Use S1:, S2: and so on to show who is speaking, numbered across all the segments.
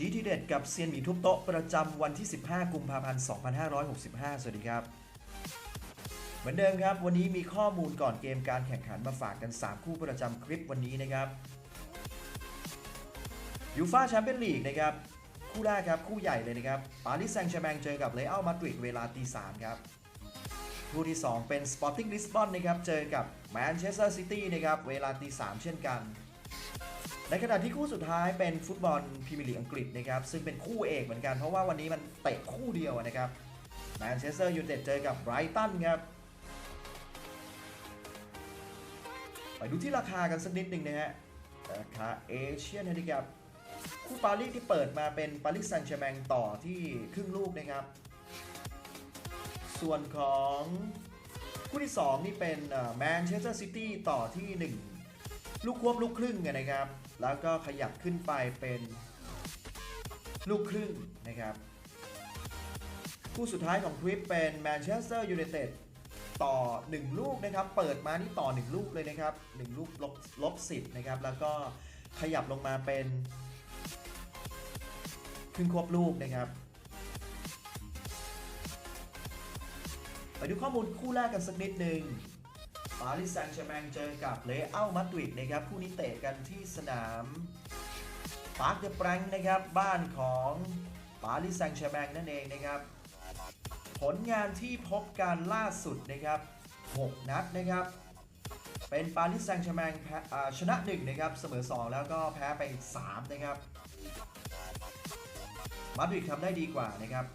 S1: ชี้ที่เด็ดกับเซียนหมีทุบโต๊ะประจำวันที่ 15 กุมภาพันธ์ 2565 สวัสดีครับ เหมือนเดิมครับ วันนี้มีข้อมูลก่อนเกมการแข่งขันมาฝากกัน 3 คู่ประจำคลิปวันนี้นะครับยูฟาแชมเปี้ยนลีกนะครับ คู่แรกครับ คู่ใหญ่เลยนะครับปารีสแซงต์แชร์แมงเจอกับเลอัลมาดริดเวลาตีสามครับคู่ที่ 2 เป็น Sporting Lisbon นนะครับเจอกับ Manchester City นะครับเวลาตีสามเช่นกัน ในขณะที่คู่สุดท้ายเป็นฟุตบอลพรีเมียร์ลีกอังกฤษนะครับซึ่งเป็นคู่เอกเหมือนกันเพราะว่าวันนี้มันเตะคู่เดียวนะครับแมนเชสเตอร์ยูไนเต็ดเจอกับไบรตันครับไปดูที่ราคากันสักนิดหนึ่งนะฮะราคาเอเชียนเฮดิกับคู่ปารีสที่เปิดมาเป็นปารีสแซงต์แชร์แมงต่อที่ครึ่งลูกนะครับ ส่วนของคู่ที่ 2 นี่เป็นแมนเชสเตอร์ซิตี้ต่อที่ 1 ลูกควบลูกครึ่งนะครับ แล้วก็ขยับขึ้นไปเป็นลูกครึ่งนะครับ คู่สุดท้ายของคลิปเป็นแมนเชสเตอร์ยูไนเต็ดต่อ 1 ลูกนะครับ เปิดมานี่ต่อ 1 ลูกเลยนะครับ 1 ลูกลบลบสิบนะครับ แล้วก็ขยับลงมาเป็น ครึ่งควบลูกนะครับ ไปดูข้อมูลคู่แรกกันสักนิดหนึ่ง ปารีสแซงต์แชร์แมงเจอกับเลอัลมาดริดนะครับคู่นี้เตะกันที่สนามปาร์คเดอะแปรงนะครับบ้านของปารีสแซงต์แชร์แมงนั่นเองนะครับ ผลงานที่พบการล่าสุดนะครับ 6 นัดนะครับ เป็นปารีสแซงต์แชร์แมงชนะ 1 นะครับ เสมอ 2 แล้วก็แพ้ไป 3 นะครับมาดริดทำได้ดีกว่านะครับ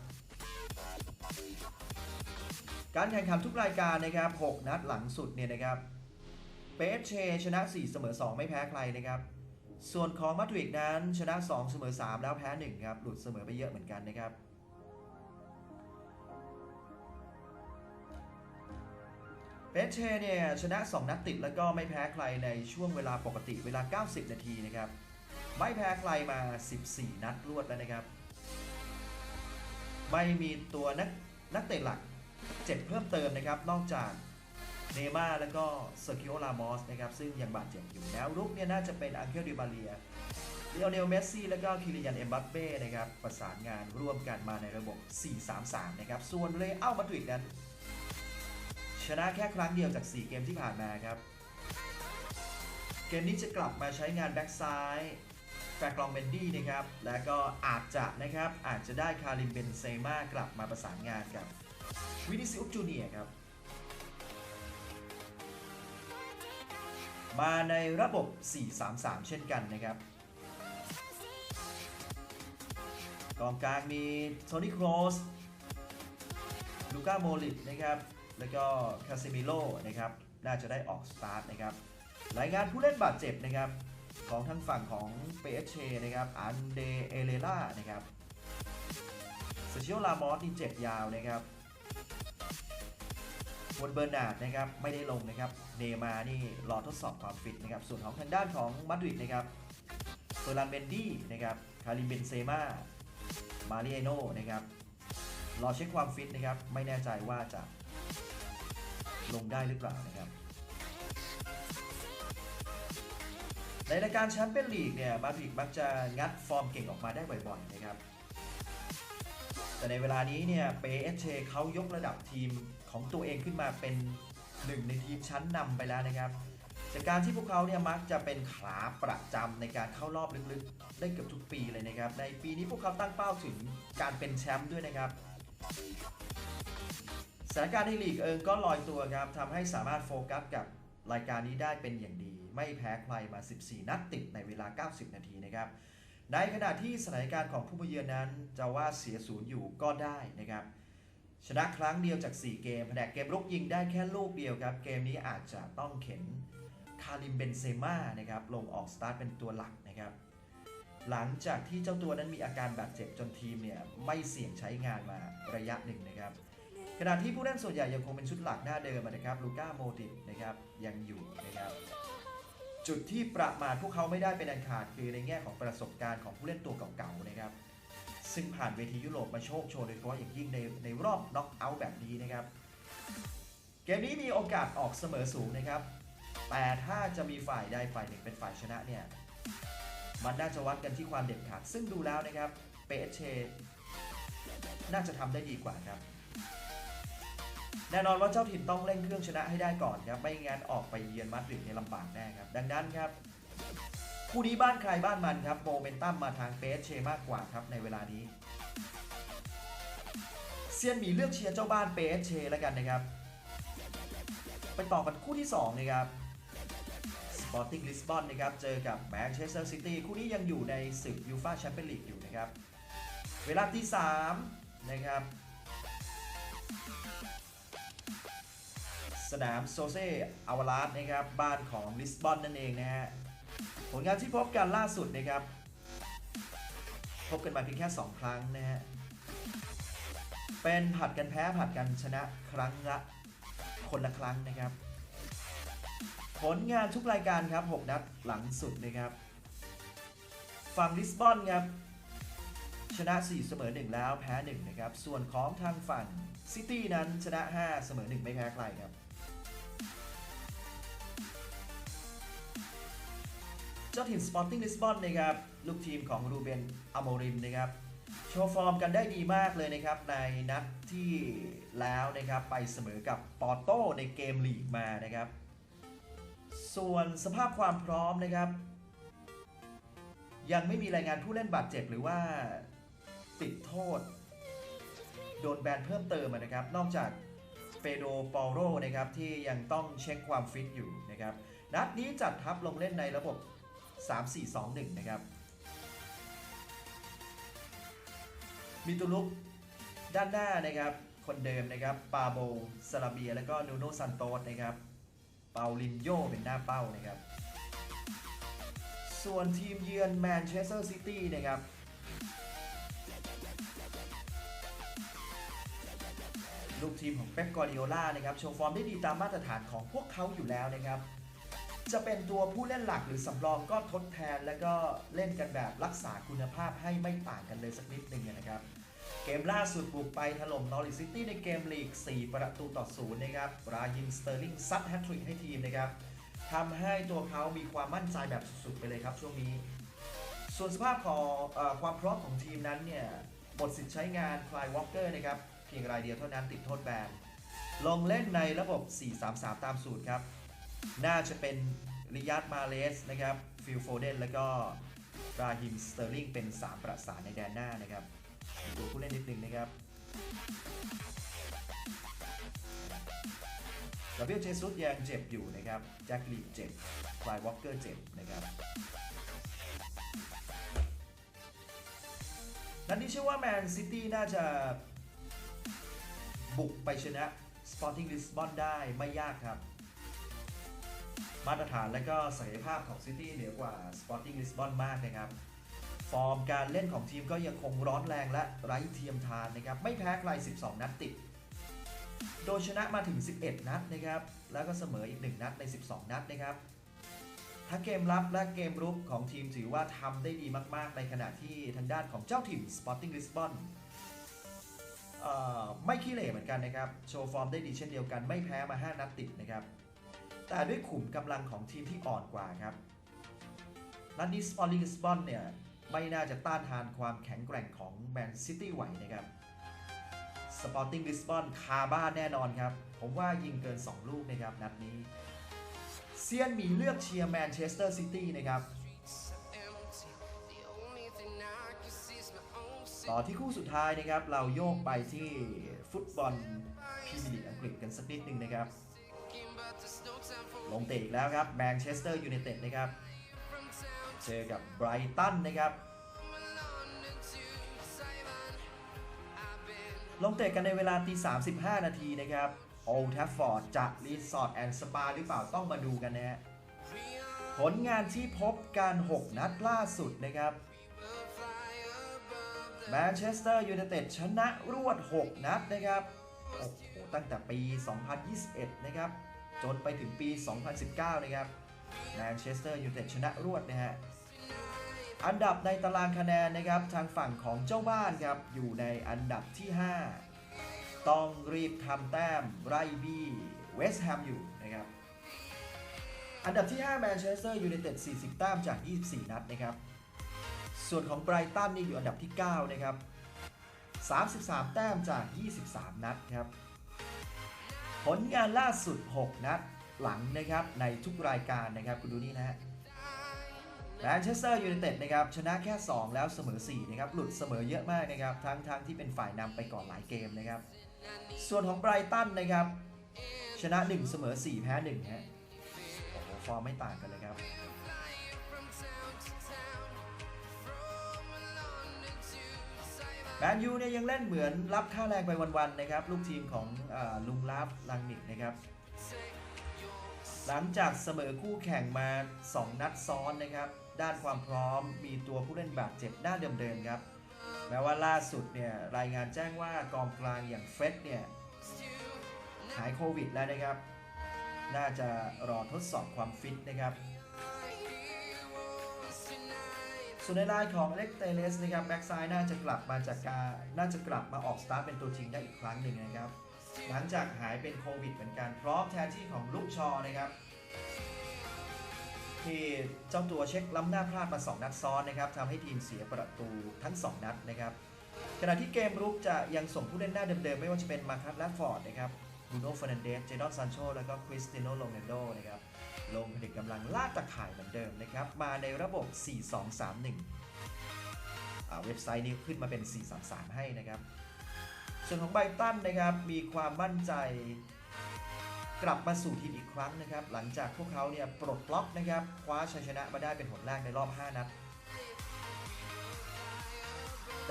S1: การแข่งขันทุกรายการนะครับ 6 นัดหลังสุดเนี่ยนะครับ เปเชชนะ 4 เสมอ 2 ไม่แพ้ใครนะครับ ส่วนของมาดริดนั้นชนะ 2 เสมอ 3 แล้วแพ้ 1 ครับ หลุดเสมอไปเยอะเหมือนกันนะครับเปเชเนี่ยชนะ 2 นัดติดแล้วก็ไม่แพ้ใครในช่วงเวลาปกติเวลา 90 นาทีนะครับ ไม่แพ้ใครมา 14 นัดรวดแล้วนะครับ ไม่มีตัวนักนักเตะหลัก เจ็บเพิ่มเติมนะครับ นอกจากเนม่าแล้วก็เซอร์กิโอลามอสนะครับ ซึ่งยังบาดเจ็บอยู่แล้วรุกเนี่ยน่าจะเป็นอังเคลดิบาเลียเลโอเนลเมสซี่แล้วก็คิริยันเอ็มบัปเป้นะครับ ประสานงานร่วมกันมาในระบบ 4-3-3 นะครับ ส่วนเลอัลมาดริดนั้น ชนะแค่ครั้งเดียวจาก 4 เกมที่ผ่านมาครับ เกมนี้จะกลับมาใช้งานแบ็กซ้ายแฟร์กลองเบนดี้นะครับ แล้วก็อาจจะนะครับอาจจะได้คาริมเบนเซม่ากลับมาประสานงานกับ วินิซิอุสจูเนียครับ มาในระบบ 4-3-3 เช่นกันนะครับ กองกลางมีโทนี่โครสลูก้าโมลิตนะครับ แล้วก็คาซิมิโลนะครับ น่าจะได้ออกสตาร์ทนะครับ รายงานผู้เล่นบาดเจ็บนะครับ ของทางฝั่งของเปเชนะครับ อันเดเอเลล่านะครับเซชิโอลามอสนี่เจ็บยาวนะครับ วนเบอร์นาร์ดนะครับไม่ได้ลงนะครับเนมานี่รอทดสอบความฟิตนะครับส่วนของทางด้านของมาดริดนะครับเฟอร์ลันเบนดี้นะครับคาริมเบนเซมามาริเอโนนะครับรอเช็คความฟิตนะครับไม่แน่ใจว่าจะลงได้หรือเปล่านะครับในรายการแชมเปี้ยนลีกเนี่ยมาดริดมักจะงัดฟอร์มเก่งออกมาได้บ่อยๆนะครับแต่ในเวลานี้เนี่ยเปเอชเชเขายกระดับทีม ของตัวเองขึ้นมาเป็นหนึ่งในทีมชั้นนำไปแล้วนะครับ จากการที่พวกเขาเนี่ยมักจะเป็นขาประจำในการเข้ารอบลึกๆ ได้เกือบทุกปีเลยนะครับ ในปีนี้พวกเขาตั้งเป้าถึงการเป็นแชมป์ด้วยนะครับสถานการณ์ในลีกเองก็ลอยตัวครับทำให้สามารถโฟกัสกับรายการนี้ได้เป็นอย่างดี ไม่แพ้ใครมา 14 นัดติดในเวลา 90 นาทีนะครับ ในขณะที่สถานการณ์ของผู้มาเยือนนั้นจะว่าเสียศูนย์อยู่ก็ได้นะครับ ชนะครั้งเดียวจาก 4 เกมแผนกเกมรุกยิงได้แค่ลูกเดียวครับ เกมนี้อาจจะต้องเข็นคาริมเบนเซม่านะครับลงออกสตาร์ทเป็นตัวหลักนะครับหลังจากที่เจ้าตัวนั้นมีอาการบาดเจ็บจนทีมเนี่ยไม่เสี่ยงใช้งานมาระยะหนึ่งนะครับขณะที่ผู้เล่นส่วนใหญ่ยังคงเป็นชุดหลักหน้าเดิมนะครับลูก้าโมติกนะครับยังอยู่นะครับจุดที่ประมาทพวกเขาไม่ได้เป็นอันขาดคือในแง่ของประสบการณ์ของผู้เล่นตัวเก่าๆนะครับ ซึ่งผ่านเวทียุโรปมาโชคโชว์โดยเฉพาะอย่างยิ่งในในรอบน็อกเอาท์แบบนี้นะครับ เกมนี้มีโอกาสออกเสมอสูงนะครับ แต่ถ้าจะมีฝ่ายใดฝ่ายหนึ่งเป็นฝ่ายชนะเนี่ย มันน่าจะวัดกันที่ความเด็ดขาด ซึ่งดูแล้วนะครับเปเชน่าจะทำได้ดีกว่าครับแน่นอนว่าเจ้าถิ่นต้องเร่งเครื่องชนะให้ได้ก่อนครับ ไม่งั้นออกไปเยือนมาดริดในลำบากแน่ครับ ดังนั้นครับ คู่นี้บ้านใครบ้านมันครับโมเมนตัมมาทางเปเชมากกว่าครับในเวลานี้เซียนหมีเลือกเชียร์เจ้าบ้านเปเชแล้วกันนะครับ ไปต่อกันคู่ที่2นะครับ Sporting Lisbon นนะครับเจอกับ Manchester City คู่นี้ยังอยู่ในศึกยูฟาแชมเปี้ยนลีกอยู่นะครับ เวลาที่3นะครับสนามโซเซอาวาลาสนะครับบ้านของลิสบอนนั่นเองนะฮะ ผลงานที่พบกันล่าสุดนะครับ พบกันมาเพียงแค่ 2 ครั้งนะฮะ เป็นผัดกันแพ้ผัดกันชนะครั้งละคนละครั้งนะครับ ผลงานทุกรายการครับ 6 นัดหลังสุดนะครับ ฝั่งลิสบอนครับ ชนะ 4 เสมอ 1 แล้วแพ้ 1 นะครับ ส่วนของทางฝั่งซิตี้นั้นชนะ 5 เสมอ 1 ไม่แพ้ใครครับ เจ้าถิ่นสปอร์ติ้งลิสบอนนะครับลูกทีมของรูเบนอโมริมนะครับโชว์ฟอร์มกันได้ดีมากเลยนะครับ ในนัดที่แล้วนะครับไปเสมอกับปอร์โตในเกมลีกมานะครับ ส่วนสภาพความพร้อมนะครับ ยังไม่มีรายงานผู้เล่นบาดเจ็บหรือว่าติดโทษ โดนแบนเพิ่มเติมนะครับ นอกจากเปโดปอโรนะครับที่ยังต้องเช็คความฟิตอยู่นะครับนัดนี้จัดทัพลงเล่นในระบบ 3-4-2-1 นะครับมิตุลุกด้านหน้านะครับ คนเดิมนะครับ ปาโบซาลาเบีย แล้วก็นูโนซันโตสนะครับ เปาลินโยเป็นหน้าเป้านะครับ ส่วนทีมเยือนแมนเชสเตอร์ซิตี้นะครับลูกทีมของเป๊ปกอร์ดิโอล่านะครับ โชว์ฟอร์มได้ดีตามมาตรฐานของพวกเขาอยู่แล้วนะครับ จะเป็นตัวผู้เล่นหลักหรือสำรองก็ทดแทน แล้วก็เล่นกันแบบรักษาคุณภาพให้ไม่ต่างกันเลยสักนิดนึงนะครับ เกมล่าสุดบุกไปถล่มนอริซิตี้ในเกมลีก 4 ประตูต่อศูนย์นะครับ รายิมสเตอร์ลิงซัดแฮตทริกให้ทีมนะครับทำให้ตัวเขามีความมั่นใจแบบสุดๆไปเลยครับช่วงนี้ ส่วนสภาพของออความพร้อมของทีมนั้นเนี่ยหมดสิทธิ์ใช้งานคลายวอลเกอร์นะครับเพียงรายเดียวเท่านั้นติดโทษแบนลงเล่นในระบบ 4-3-3 ตามสูตรครับ น่าจะเป็นริยัตมาเลสนะครับฟิลโฟเดนแล้วก็ราฮิมสเตอร์ลิงเป็น 3 ประสานในแดนหน้านะครับดูผู้เล่นนิดนึงนะครับกาเบรียลเจซุสยังเจ็บอยู่นะครับแจ็คลีเจ็บคลายวอลเกอร์เจ็บนะครับนัดนี้เชื่อว่าแมนซิตี้น่าจะบุกไปชนะ Sporting Lisbon ได้ไม่ยากครับ มาตรฐานและก็ศักยภาพของซิตี้เหนือกว่า Sporting Lisbon มากนะครับ ฟอร์มการเล่นของทีมก็ยังคงร้อนแรงและไร้เทียมทานนะครับ ไม่แพ้ใคร 12 นัดติด โดยชนะมาถึง 11 นัดนะครับ แล้วก็เสมออีก 1 นัดใน 12 นัดนะครับทั้งเกมรับและเกมรุกของทีมถือว่าทำได้ดีมาก ๆ ในขณะที่ทางด้านของเจ้าถิ่น Sporting Lisbon เอ่อไม่ขี้เหร่เหมือนกันนะครับ โชว์ฟอร์มได้ดีเช่นเดียวกัน ไม่แพ้มา 5 นัดติดนะครับ แต่ด้วยขุมกำลังของทีมที่อ่อนกว่าครับนัดนี้ Sporting Lisbon เนี่ย ไม่น่าจะต้านทานความแข็งแกร่งของแมนซิตี้ไหวนะครับ Sporting Lisbon คาบ้านแน่นอนครับ ผมว่ายิงเกิน 2 ลูกนะครับนัดนี้ เซียนมีเลือกเชียร์แมนเชสเตอร์ซิตี้นะครับ ต่อที่คู่สุดท้ายนะครับ เราโยกไปที่ฟุตบอลพรีเมียร์ลีกอังกฤษกันสักนิดหนึ่งนะครับ ลงเตะอีกแล้วครับแมนเชสเตอร์ยูไนเต็ดนะครับ เจอกับไบรตันนะครับ ลงเตะกันในเวลาตี35 นาทีนะครับโอลด์แทฟฟอร์ดจะรีสอร์ทแอนด์สปาหรือเปล่าต้องมาดูกันนะฮะผลงานที่พบกัน6นัดล่าสุดนะครับแมนเชสเตอร์ยูไนเต็ดชนะรวด 6 นัดนะครับ โอ้โห ตั้งแต่ปี 2021 นะครับ จนไปถึงปี 2019 นะครับแมนเชสเตอร์ยูไนเต็ดชนะรวดนะฮะอันดับในตารางคะแนนนะครับทางฝั่งของเจ้าบ้านครับอยู่ในอันดับที่ 5 ต้องรีบทำแต้มไล่บี้เวสต์แฮมอยู่นะครับอันดับที่5แมนเชสเตอร์ยูไนเต็ด40 แต้มจาก 24 นัดนะครับ ส่วนของไบรตันนี่อยู่อันดับที่ 9 นะครับ 33 แต้มจาก 23 นัดครับ ผลงานล่าสุด 6 นัดหลังนะครับในทุกรายการนะครับคุณดูนี่นะฮะแมนเชสเตอร์ยูไนเต็ดนะครับชนะแค่ 2 แล้วเสมอ4นะครับหลุดเสมอเยอะมากนะครับทั้งทั้งที่เป็นฝ่ายนำไปก่อนหลายเกมนะครับ ส่วนของไบรตันนะครับชนะ 1 เสมอ 4 แพ้1ฮะโอ้โหฟอร์มไม่ต่างกันเลยครับ แมนยูเนี่ยยังเล่นเหมือนรับค่าแรงไปวันๆนะครับ ลูกทีมของอลุงลาฟลังนิกนะครับ หลังจากเสมอคู่แข่งมา 2 นัดซ้อนนะครับ ด้านความพร้อมมีตัวผู้เล่นบาดเจ็บด้าเดิมๆครับ แม้ว่าล่าสุดเนี่ยรายงานแจ้งว่ากองกลางอย่างเฟรดเนี่ยหายโควิดแล้วนะครับ น่าจะรอทดสอบความฟิตนะครับ ส่วนในรายของเล็กเตเลสนะครับแบ็กซ้ายน่าจะกลับมาจากการน่าจะกลับมาออกสตาร์ทเป็นตัวจริงได้อีกครั้งหนึ่งนะครับ หลังจากหายเป็นโควิดเหมือนกันพร้อมแทนที่ของลูกชอนะครับที่เจ้าตัวเช็คล้ำหน้าพลาดมา 2 นัดซ้อนนะครับทำให้ทีมเสียประตูทั้ง 2 นัดนะครับขณะที่เกมรุกจะยังส่งผู้เล่นหน้าเดิมๆ ไม่ว่าจะเป็นมาคัสแลฟฟอร์ดนะครับบูโน่ฟร์นันเดสเจดอนซานโช แล้วก็คริสติโนโรนัลโดนะครับ ลงผลิตกำลังลากตะข่ายเหมือนเดิมนะครับ มาในระบบ 4-2-3-1 เว็บไซต์นี้ขึ้นมาเป็น 4-3-3 ให้นะครับ ส่วนของไบตันนะครับมีความมั่นใจกลับมาสู่ทีมอีกครั้งนะครับ หลังจากพวกเขาเนี่ยปลดล็อกนะครับ คว้าชัยชนะมาได้เป็นหนแรกในรอบ 5 นัด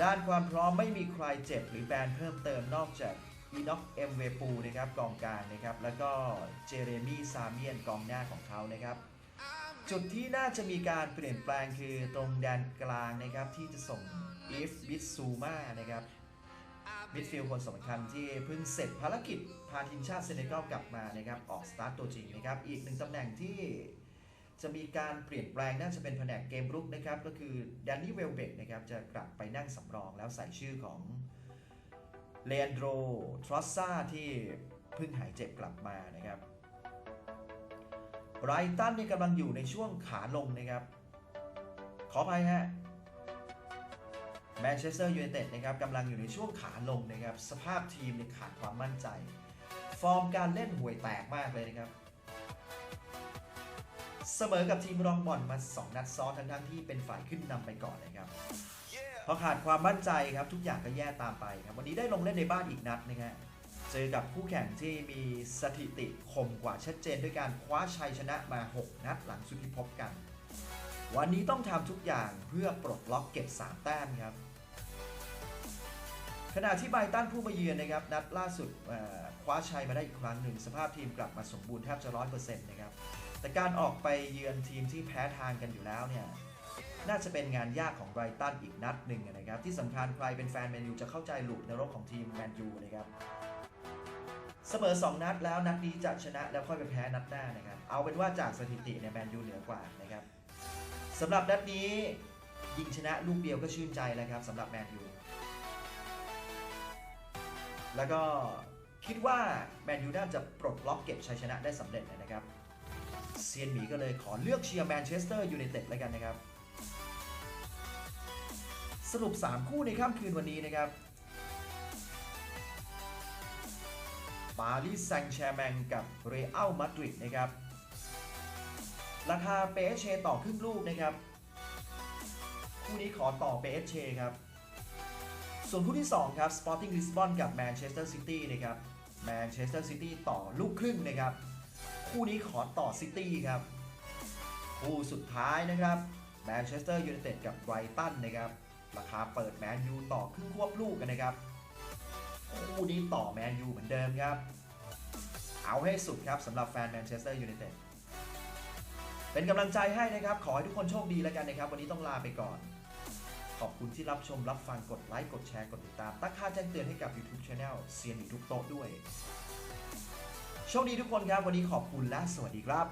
S1: ด้านความพร้อมไม่มีใครเจ็บหรือแบนเพิ่มเติมนอกจาก อีน็อกเอ็มเวปูนะครับกองกลางนะครับแล้วก็เจเรมี่ซาเมียนกองหน้าของเขานะครับจุดที่น่าจะมีการเปลี่ยนแปลงคือตรงแดนกลางนะครับที่จะส่งอีฟบิสซูมานะครับมิดฟิลด์คนสำคัญที่เพิ่งเสร็จภารกิจพาทีมชาติเซเนกัลกลับมานะครับออกสตาร์ตตัวจริงนะครับอีกหนึ่งตำแหน่งที่จะมีการเปลี่ยนแปลงน่าจะเป็นแผนกเกมรุกนะครับก็คือแดนนี่เวลเบกนะครับจะกลับไปนั่งสำรองแล้วใส่ชื่อของ เลนโดรทรอสซาที่เพิ่งหายเจ็บกลับมานะครับไรตันนี่กำลังอยู่ในช่วงขาลงนะครับ ขออภัยฮะแมนเชสเตอร์ยูไนเต็ดนะครับกำลังอยู่ในช่วงขาลงนะครับ สภาพทีมเนี่ยขาดความมั่นใจ ฟอร์มการเล่นห่วยแตกมากเลยนะครับ เสมอกับทีมรองบอลมา 2 นัดซ้อนทั้งๆที่เป็นฝ่ายขึ้นนำไปก่อนนะครับ พอขาดความมั่นใจครับทุกอย่างก็แย่ตามไปครับวันนี้ได้ลงเล่นในบ้านอีกนัดนะครับเจอกับคู่แข่งที่มีสถิติข่มกว่าชัดเจนด้วยการคว้าชัยชนะมา 6 นัดหลังสุดที่พบกัน วันนี้ต้องทำทุกอย่างเพื่อปลดล็อกเก็บ 3 แต้มครับขณะที่ไบตันผู้มาเยือนนะครับนัดล่าสุดคว้าชัยมาได้อีกครั้งหนึ่ง สภาพทีมกลับมาสมบูรณ์แทบจะร้อยเปอร์เซ็นต์นะครับแต่การออกไปเยือนทีมที่แพ้ทางกันอยู่แล้วเนี่ย น่าจะเป็นงานยากของไบรตันอีกนัดหนึ่งนะครับ ที่สำคัญใครเป็นแฟนแมนยูจะเข้าใจหลุมนรกของทีมแมนยูนะครับเสมอ 2 นัดแล้วนัดนี้จะชนะแล้วค่อยไปแพ้นัดหน้านะครับ เอาเป็นว่าจากสถิติเนี่ยแมนยูเหนือกว่านะครับสำหรับนัดนี้ยิงชนะลูกเดียวก็ชื่นใจแล้วครับสำหรับแมนยูแล้วก็คิดว่าแมนยูน่าจะปลดล็อกเก็บชัยชนะได้สำเร็จนะครับเซียนหมีก็เลยขอเลือกเชียร์แมนเชสเตอร์ยูไนเต็ดแล้วกันนะครับ สรุป 3 คู่ในค่ำคืนวันนี้นะครับปารีสแซงต์แชร์แมงกับเรอัลมาดริดนะครับ ราคาเปเชต่อครึ่งลูกนะครับ คู่นี้ขอต่อเปเชครับ ส่วนคู่ที่ 2 ครับ Sporting Lisbon กับแมนเชสเตอร์ซิตี้นะครับแมนเชสเตอร์ซิตี้ต่อลูกครึ่งนะครับ คู่นี้ขอต่อซิตี้ครับ คู่สุดท้ายนะครับแมนเชสเตอร์ยูไนเต็ดกับไบรตันนะครับ ราคาเปิดแมนยูต่อครึ่งควบลูกกันนะครับคู่นี้ต่อแมนยูเหมือนเดิมครับ เอาให้สุดครับสำหรับแฟนแมนเชสเตอร์ยูไนเต็ดเป็นกำลังใจให้นะครับ ขอให้ทุกคนโชคดีแล้วกันนะครับ วันนี้ต้องลาไปก่อน ขอบคุณที่รับชมรับฟังกดไลค์กดแชร์กดติดตาม ตั้งค่าแจ้งเตือนให้กับ YouTube Channel เซียนอยู่ทุกโต๊ะด้วย โชคดีทุกคนครับ วันนี้ขอบคุณและสวัสดีครับ